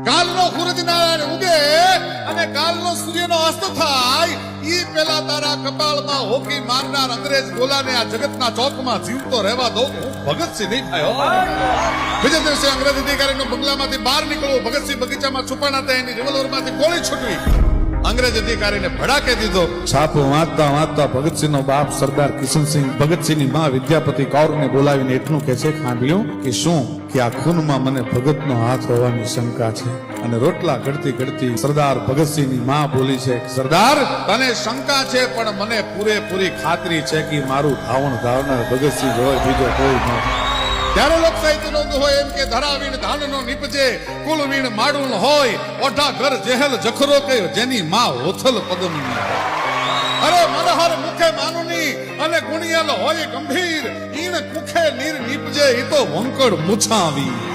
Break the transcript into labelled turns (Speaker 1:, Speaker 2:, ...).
Speaker 1: કાલનો સૂરજ ઉગે અને કાલનો સૂર્યનો અસ્ત થાય, ઈ પેલા તારા કપાળમાં હોકી મારનાર અંગ્રેજ ગોલાને આ જગતના ચોકમાં જીવતો રહેવા દો હું ભગતસિંહ નહીં થયો. બીજા દિવસે અંગ્રેજ અધિકારીનો બંગલામાંથી બહાર નીકળવું, ભગતસિંહ બગીચામાં છુપાણા હતા એની રિવોલ્વરમાંથી ગોળી છૂટવી. અંગ્રેજ અધિકારીને ભડાકે દીધો.
Speaker 2: છાપો વાંચતા વાંચતા ભગતસિંહનો બાપ સરદાર કિશનસિંહ ભગતસિંહની માં વિદ્યાપતિ કૌરને બોલાવીને એટલું કહે છે ખાંભ્યું કે શું કે આ ખૂનમાં મને ભગતનો હાથ હોવાની શંકા છે. અને રોટલા ઘડતી ઘડતી સરદાર ભગતસિંહની માં બોલી છે સરદાર, તને શંકા છે, પણ મને પૂરેપૂરી ખાતરી છે કે મારું ધાવણ ધાવનાર ભગતસિંહ હોય બીજો કોઈ નહીં
Speaker 1: ત્યારે લોક સાહિત્ય નોંધ હોય એમ કે ધરાવીણ ધાનનો નીપજે, કુલવીણ માડું હોય ઓઢા ઘર જેહલ જખરો કે જેની માં ઓથલ પદમ અરે મનહર મુખે માનુની અને ગુણિયલ હોય ગંભીર. ઈણ કુખે નીર નીપજે ઈ તો વંકડ મુછાવી.